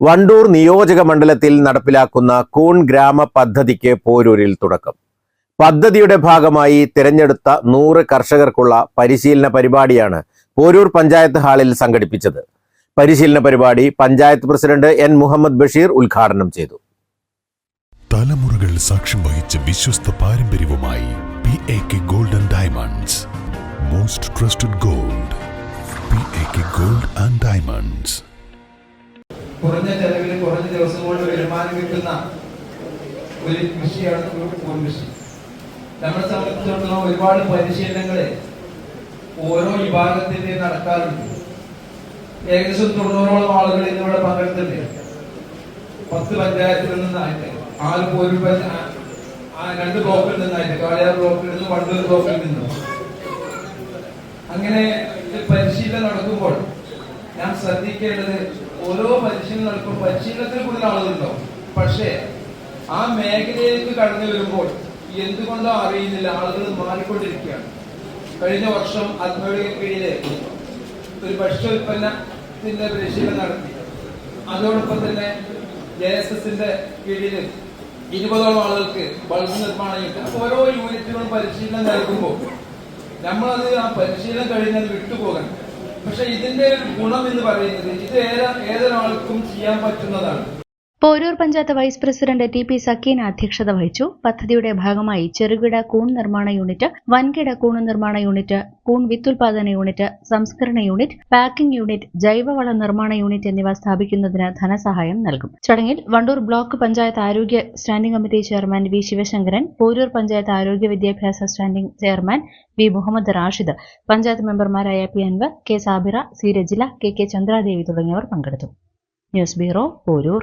വണ്ടൂർ നിയോജക മണ്ഡലത്തിൽ നടപ്പിലാക്കുന്ന കൂൺ ഗ്രാമ പദ്ധതിക്ക് പോരൂരിൽ തുടക്കം. പദ്ധതിയുടെ ഭാഗമായി തിരഞ്ഞെടുത്ത നൂറ് കർഷകർക്കുള്ള പരിശീലന പരിപാടിയാണ് പോരൂർ പഞ്ചായത്ത് ഹാളിൽ സംഘടിപ്പിച്ചത്. പരിശീലന പരിപാടി പഞ്ചായത്ത് പ്രസിഡന്റ് എൻ മുഹമ്മദ് ബഷീർ ഉദ്ഘാടനം ചെയ്തു. തലമുറകൾ സാക്ഷ്യം വഹിച്ച വിശ്വസ്ത പാരമ്പര്യവുമായി P A K diamonds most trusted gold P A K gold and diamonds കുറഞ്ഞ ചെലവിൽ കുറഞ്ഞ ദിവസം കൊണ്ട് വരുമാനം കിട്ടുന്ന ഒരു കൃഷിയാണ് കൃഷി. നമ്മളെ സംബന്ധിച്ചിടത്തോളം ഒരുപാട് പരിശീലനങ്ങൾ ഓരോ വിഭാഗത്തിന്റെ നടക്കാറുണ്ട്. ഏകദേശം തൊണ്ണൂറോളം ആളുകൾ ഇന്നിവിടെ പങ്കെടുത്തിട്ടുണ്ട്. പത്ത് പഞ്ചായത്തിൽ നിന്നായിട്ട് ആറ് ആ രണ്ട് ബ്ലോക്കിൽ നിന്നായിട്ട് കാളിയാർ ബ്ലോക്കിൽ നിന്ന് വണ്ടൂർ ബ്ലോക്കിൽ നിന്ന്. അങ്ങനെ പരിശീലനം നടക്കുമ്പോൾ ഞാൻ ശ്രദ്ധിക്കേണ്ടത് ഓരോ പരിശീലനം നടക്കും പരിശീലനത്തിൽ കൂടുതൽ ആളുകളുണ്ടാവും. പക്ഷേ ആ മേഖലയിലേക്ക് കടന്നു വരുമ്പോൾ എന്തുകൊണ്ടോ അറിയുന്നില്ല ആളുകൾ മാറിക്കൊണ്ടിരിക്കുകയാണ്. കഴിഞ്ഞ വർഷം അധ്വാനിക കീഴിലെ ഒരു ഭക്ഷ്യോൽപ്പന്നത്തിന്റെ പരിശീലനം നടത്തി. അതോടൊപ്പം തന്നെ ജെ എസ് എസിന്റെ കീഴിൽ ഇരുപതോളം ആളുകൾക്ക് ബൾബ് നിർമ്മാണം കിട്ടും. ഓരോ യൂണിറ്റുകളും പരിശീലനം നൽകുമ്പോൾ നമ്മളത് ആ പരിശീലനം കഴിഞ്ഞത് വിട്ടുപോകണം പക്ഷെ ഇതിന്റെ ഒരു ഗുണം എന്ന് പറയുന്നത് ഇത് ഏതാ ഏതൊരാൾക്കും ചെയ്യാൻ പറ്റുന്നതാണ്. Poroor panchayat vice president T P Sakkeena അധ്യക്ഷത വഹിച്ചു. പദ്ധതിയുടെ ഭാഗമായി ചെറുകിട കൂൺ നിർമ്മാണ യൂണിറ്റ് വൻകിട കൂൺ നിർമ്മാണ യൂണിറ്റ് കൂൺ വിത്തുൽപാദന യൂണിറ്റ് സംസ്കരണ യൂണിറ്റ് പാക്കിംഗ് യൂണിറ്റ് ജൈവവള നിർമ്മാണ യൂണിറ്റ് എന്നിവ സ്ഥാപിക്കുന്നതിന് ധനസഹായം നൽകും. ചടങ്ങിൽ വണ്ടൂർ ബ്ലോക്ക് പഞ്ചായത്ത് ആരോഗ്യ standing committee chairman V Sivasankaran Poroor panchayat ആരോഗ്യ വിദ്യാഭ്യാസ standing chairman V Muhammad Rashid panchayat മെമ്പർമാരായ P Anwar K Sabira C Rajila K K Chandradevi തുടങ്ങിയവർ പങ്കെടുത്തു. News bureau Poroor.